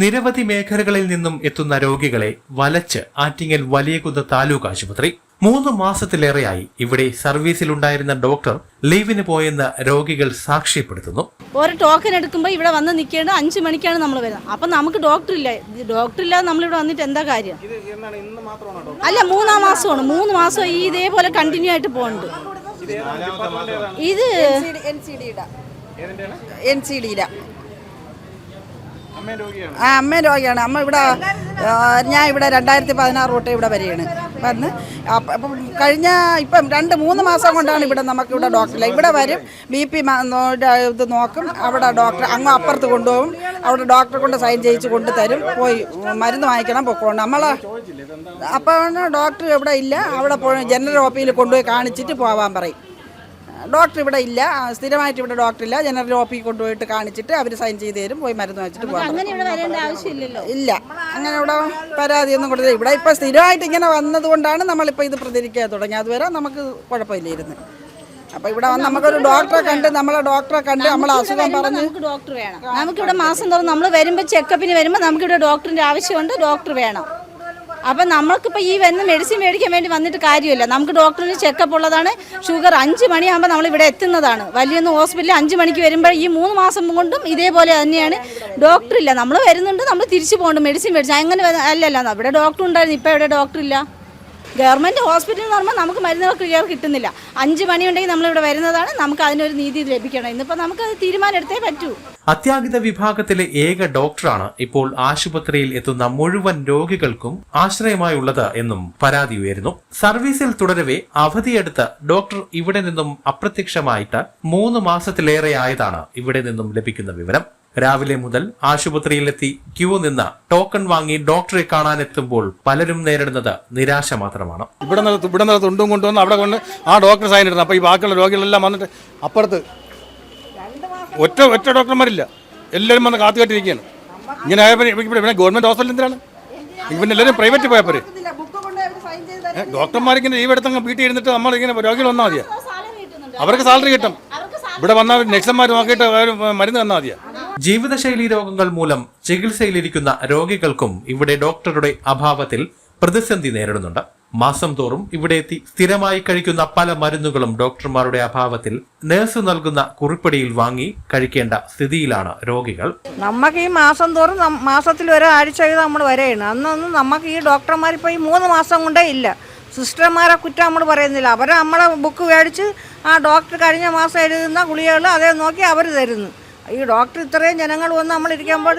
നിരവധി മേഖലകളിൽ നിന്നും എത്തുന്ന രോഗികളെ വലച്ച് ആറ്റിങ്ങൽ വലിയകുന്ന് താലൂക്ക് ആശുപത്രി. മൂന്ന് മാസത്തിലേറെയായി ഇവിടെ സർവീസിലുണ്ടായിരുന്ന ഡോക്ടർ ലീവിന് പോയെന്ന് രോഗികൾ സാക്ഷ്യപ്പെടുത്തുന്നു. ഒരു ടോക്കൺ എടുക്കുമ്പോൾ ഇവിടെ വന്ന് നിൽക്കേണ്ട അഞ്ച് മണിക്കാണ് നമ്മൾ വരുന്നത്. അപ്പം നമുക്ക് ഡോക്ടർ ഇല്ല. ഡോക്ടർ ഇല്ലാതെ നമ്മളിവിടെ വന്നിട്ട് എന്താ കാര്യം? അല്ല മൂന്നാം മാസമാണ്. മൂന്ന് മാസം ഈ ഇതേപോലെ കണ്ടിന്യൂ ആയിട്ട് പോകുന്നുണ്ട് ഇത് എൻ സി ഡിയുടെ എൻ സി ഡിയുടെ ആ അമ്മ രോഗിയാണ്. അമ്മ ഇവിടെ ഞാൻ ഇവിടെ രണ്ടായിരത്തി പതിനാറ് തൊട്ട് ഇവിടെ വരികയാണ്. വന്ന് അന്ന് അപ്പം കഴിഞ്ഞ ഇപ്പം രണ്ട് മൂന്ന് മാസം കൊണ്ടാണ് ഇവിടെ നമുക്ക് ഇവിടെ ഡോക്ടറില്ല. ഇവിടെ വരും ബി പി ഇത് നോക്കും. അവിടെ ഡോക്ടർ അങ്ങ് അപ്പുറത്ത് കൊണ്ടുപോകും. അവിടെ ഡോക്ടറെ കൊണ്ട് സൈൻ ചെയ്യിച്ച് കൊണ്ട് തരും. പോയി മരുന്ന് വാങ്ങിക്കണം പൊക്കോണ്ട്. നമ്മൾ അപ്പോൾ ഡോക്ടർ ഇവിടെ ഇല്ല. അവിടെ പോയി ജനറൽ ഓപ്പിയിൽ പിയിൽ കൊണ്ടുപോയി കാണിച്ചിട്ട് പോവാൻ പറയും. ഡോക്ടർ ഇവിടെ ഇല്ല. സ്ഥിരമായിട്ട് ഇവിടെ ഡോക്ടർ ഇല്ല. ജനറൽ ഓപ്പി കൊണ്ടുപോയിട്ട് കാണിച്ചിട്ട് അവർ സൈൻ ചെയ്ത് തരും. പോയി മരുന്ന് വെച്ചിട്ട് പോകാം ഇല്ല. അങ്ങനെ ഇവിടെ പരാതിയൊന്നും കൊടുത്തില്ല. ഇവിടെ ഇപ്പോൾ സ്ഥിരമായിട്ട് ഇങ്ങനെ വന്നത് കൊണ്ടാണ് നമ്മളിപ്പോൾ ഇത് പ്രതികരിക്കാൻ തുടങ്ങി അതുവരെ നമുക്ക് കുഴപ്പമില്ലായിരുന്നു അപ്പോൾ ഇവിടെ വന്ന് നമുക്കൊരു ഡോക്ടറെ കണ്ട് നമ്മളെ ഡോക്ടറെ കണ്ട് നമ്മളെ അസുഖം പറഞ്ഞ് നമുക്ക് ഡോക്ടർ വേണം. നമുക്കിവിടെ മാസം തോറും നമ്മൾ വരുമ്പോൾ ചെക്കപ്പിന് വരുമ്പോൾ നമുക്കിവിടെ ഡോക്ടറിന്റെ ആവശ്യമുണ്ട്. ഡോക്ടർ വേണം. അപ്പം നമ്മൾക്കിപ്പോൾ ഈ വന്ന് മെഡിസിൻ മേടിക്കാൻ വേണ്ടി വന്നിട്ട് കാര്യമില്ല. നമുക്ക് ഡോക്ടറിന് ചെക്കപ്പ് ഉള്ളതാണ്. ഷുഗർ അഞ്ച് മണിയാകുമ്പോൾ നമ്മൾ ഇവിടെ എത്തുന്നതാണ്. വലിയൊന്ന് ഹോസ്പിറ്റലിൽ അഞ്ച് മണിക്ക് വരുമ്പോൾ ഈ മൂന്ന് മാസം കൊണ്ടും ഇതേപോലെ തന്നെയാണ്. ഡോക്ടർ ഇല്ല. നമ്മൾ വരുന്നുണ്ട് നമ്മൾ തിരിച്ചു പോകുന്നുണ്ട് മെഡിസിൻ മേടിച്ചു. അങ്ങനെ അല്ലല്ല. അവിടെ ഡോക്ടർ ഉണ്ടായിരുന്നു. ഇപ്പോൾ ഇവിടെ ഡോക്ടർ ഇല്ല? ഗവൺമെന്റ് ഹോസ്പിറ്റലിൽ എന്ന് പറയുമ്പോൾ നമുക്ക് മരുന്നുകൾ കിട്ടുന്നില്ല. അഞ്ച് മണിയുണ്ടെങ്കിൽ നമ്മളിവിടെ വരുന്നതാണ്. നമുക്ക് അതിനൊരു നീതി ലഭിക്കണം. ഇന്നിപ്പോൾ നമുക്ക് അത് തീരുമാനം എടുത്തേ പറ്റൂ. അത്യാഹിത വിഭാഗത്തിലെ ഏക ഡോക്ടറാണ് ഇപ്പോൾ ആശുപത്രിയിൽ എത്തുന്ന മുഴുവൻ രോഗികൾക്കും ആശ്രയമായുള്ളത് എന്നും പരാതി ഉയരുന്നു. സർവീസിൽ തുടരവെ അവധിയെടുത്ത് ഡോക്ടർ ഇവിടെ നിന്നും അപ്രത്യക്ഷമായിട്ട് മൂന്ന് മാസത്തിലേറെയായതാണ് ഇവിടെ നിന്നും ലഭിക്കുന്ന വിവരം. രാവിലെ മുതൽ ആശുപത്രിയിലെത്തി ക്യൂ നിന്ന് ടോക്കൺ വാങ്ങി ഡോക്ടറെ കാണാനെത്തുമ്പോൾ പലരും നേരിടുന്നത് നിരാശ മാത്രമാണ്. ഇവിടെ ഇവിടെ നിന്ന് തുണ്ടും കൊണ്ടുവന്ന് അവിടെ കൊണ്ട് ആ ഡോക്ടർ സൈൻ ഇടുന്നത് അപ്പോൾ ഈ ബാക്കിയുള്ള രോഗികളെല്ലാം വന്നിട്ട് അപ്പുറത്ത് ഒറ്റ ഒറ്റ ഡോക്ടർമാരില്ല. എല്ലാവരും വന്ന് കാത്തു കെട്ടിരിക്കുകയാണ് ഇങ്ങനെ ആയപ്പോൾ ഇവിടെ പിന്നെ ഗവൺമെന്റ് ഹോസ്പിറ്റൽ എന്തിനാണ്? പിന്നെ എല്ലാവരും പ്രൈവറ്റ് പോയപ്പോൾ ഡോക്ടർമാർക്കിങ്ങനെ ഈ എടുത്തങ്ങ് വീട്ടിൽ ഇരുന്നിട്ട് നമ്മൾ ഇങ്ങനെ രോഗികൾ വന്നാൽ മതിയാ. അവർക്ക് സാലറി കിട്ടും. ഇവിടെ വന്നാൽ നെക്സന്മാർ നോക്കിയിട്ട് മരുന്ന് തന്നാൽ മതിയാ. ജീവിതശൈലി രോഗങ്ങൾ മൂലം ചികിത്സയിലിരിക്കുന്ന രോഗികൾക്കും ഇവിടെ ഡോക്ടറുടെ അഭാവത്തിൽ പ്രതിസന്ധി നേരിടുന്നുണ്ട്. മാസം തോറും ഇവിടെ എത്തി സ്ഥിരമായി കഴിക്കുന്ന പല മരുന്നുകളും ഡോക്ടർമാരുടെ അഭാവത്തിൽ നഴ്സ് നൽകുന്ന കുറിപ്പടിയിൽ വാങ്ങി കഴിക്കേണ്ട സ്ഥിതിയിലാണ് രോഗികൾ. നമുക്ക് ഈ മാസം തോറും മാസത്തിൽ ഒരാഴ്ച നമ്മൾ വരെയാണ്. അന്നൊന്നും നമുക്ക് ഈ ഡോക്ടർമാർ ഇപ്പോൾ ഈ മൂന്ന് മാസം കൊണ്ടേ ഇല്ല. സിസ്റ്റർമാരെ കുറ്റം നമ്മൾ പറയുന്നില്ല. അവർ നമ്മളെ ബുക്ക് മേടിച്ച് ആ ഡോക്ടർ കഴിഞ്ഞ മാസം എഴുതുന്ന ഗുളികകൾ അതേ നോക്കി അവർ തരുന്നു. ഈ ഡോക്ടർ ഇത്രയും ജനങ്ങൾ വന്ന് നമ്മൾ ഇരിക്കുമ്പോൾ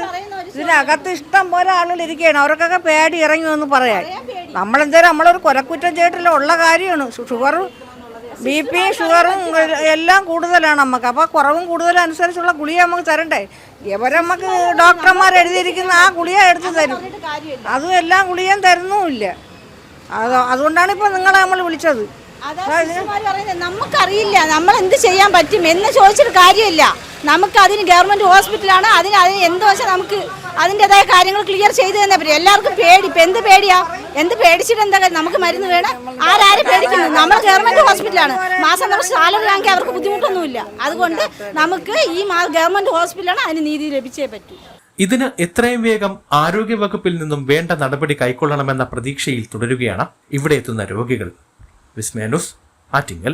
ഇതിനകത്ത് ഇഷ്ടം പോലെ ആളുകൾ ഇരിക്കുകയാണ്. അവർക്കൊക്കെ പേടി ഇറങ്ങി വന്ന് പറയാൻ. നമ്മളെന്തേലും നമ്മളൊരു കൊലക്കുറ്റം ചെയ്തിട്ടില്ല ഉള്ള കാര്യമാണ്. ഷുഗറും ബി പി ഷുഗറും എല്ലാം കൂടുതലാണ് നമുക്ക് അപ്പോൾ കുറവും കൂടുതലും അനുസരിച്ചുള്ള ഗുളിക നമുക്ക് തരണ്ടേ? ഇവരെ നമുക്ക് ഡോക്ടർമാർ എഴുതിയിരിക്കുന്ന ആ ഗുളിക എടുത്ത് തരും. അതും എല്ലാ ഗുളികയും തരുന്നുമില്ല. അത് അതുകൊണ്ടാണ് ഇപ്പോൾ നിങ്ങളെ നമ്മൾ വിളിച്ചത്. നമുക്കറിയില്ല നമ്മൾ എന്ത് ചെയ്യാൻ പറ്റും? എന്ന് ചോദിച്ചിട്ട് കാര്യമില്ല. നമുക്ക് അതിന് ഗവൺമെന്റ് ഹോസ്പിറ്റലാണ് അതിന് അതിന് എന്ത് വെച്ചാൽ നമുക്ക് അതിന്റെതായ കാര്യങ്ങൾ ക്ലിയർ ചെയ്തു തന്നെ പറ്റും എല്ലാവർക്കും പേടി. ഇപ്പം എന്ത് പേടിയാ? എന്ത് പേടിച്ചിട്ട് എന്താ? നമുക്ക് മരുന്ന് വേണം? ആരാരും പേടിക്കുന്നു നമ്മൾ ഗവൺമെന്റ് ഹോസ്പിറ്റലാണ്. മാസം നമ്മൾ സാലറി വാങ്ങിക്കാൻ അവർക്ക് ബുദ്ധിമുട്ടൊന്നുമില്ല. അതുകൊണ്ട് നമുക്ക് ഈ ഗവൺമെന്റ് ഹോസ്പിറ്റലാണ് അതിന് നീതി ലഭിച്ചേ പറ്റൂ. ഇതിന് എത്രയും വേഗം ആരോഗ്യവകുപ്പിൽ നിന്നും വേണ്ട നടപടി കൈക്കൊള്ളണമെന്ന പ്രതീക്ഷയിൽ തുടരുകയാണ് ഇവിടെ എത്തുന്ന രോഗികൾ. വിസ്മേനുസ് ആറ്റിങ്ങൽ.